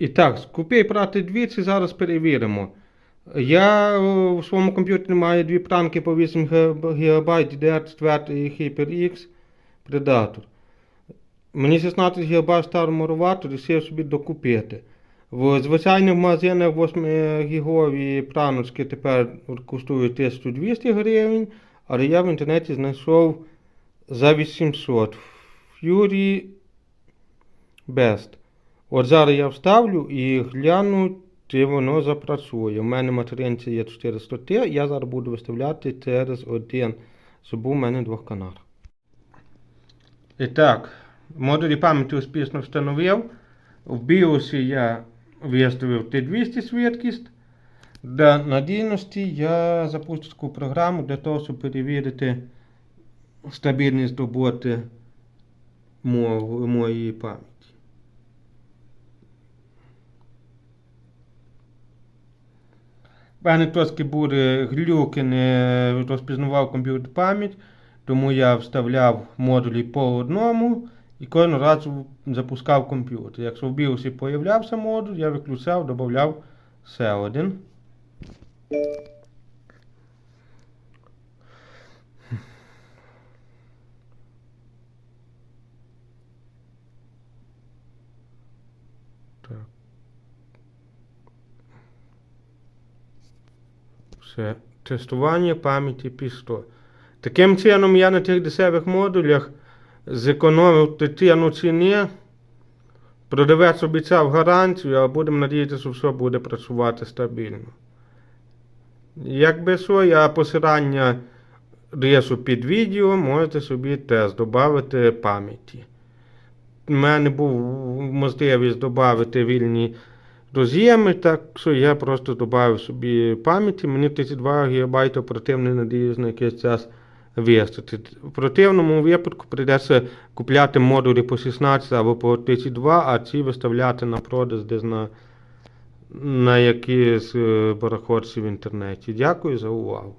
І так, купи прати двічі, зараз перевіримо. Я е, в своєму комп'ютері маю дві пранки по 8 ГБ DDR4 і HyperX Predator. Мені 16 ГБ старому рвати, вирішив собі докупити. В звичайних магазинах 8 гігові праночки тепер коштують 1200 гривень, але я в інтернеті знайшов за 800. Fury Best. От зараз я вставлю і гляну, чи воно запрацює. У мене материнці є 400 Т, я зараз буду виставляти через один, щоб був у мене двохканал. І так, модулі пам'яті успішно встановив. В BIOS я виставив T200 швидкість. Для надійності я запущу таку програму для того, щоб перевірити стабільність роботи моєї пам'яті. Мене трошки були глюки, не розпізнавав комп'ютер пам'ять, тому я вставляв модулі по одному і кожен раз запускав комп'ютер. Якщо в BIOS появлявся модуль, я виключав, додавав ще один. Так. Все. Тестування пам'яті пісто. Таким чином я на тих дешевих модулях зекономив третину ціни. Продавець обіцяв гарантію, а будемо надіятися, що все буде працювати стабільно. Якби що, я посилання рису під відео, можете собі теж додати пам'яті. У мене був можливість додати вільні роз'єми, так що я просто додав собі пам'яті. Мені 32 ГБ оперативний надіюсь на якийсь час вистачить. В противному випадку прийдеться купляти модулі по 16 або по 32, а ці виставляти на продаж десь на, на якісь е, в інтернеті. Дякую за увагу.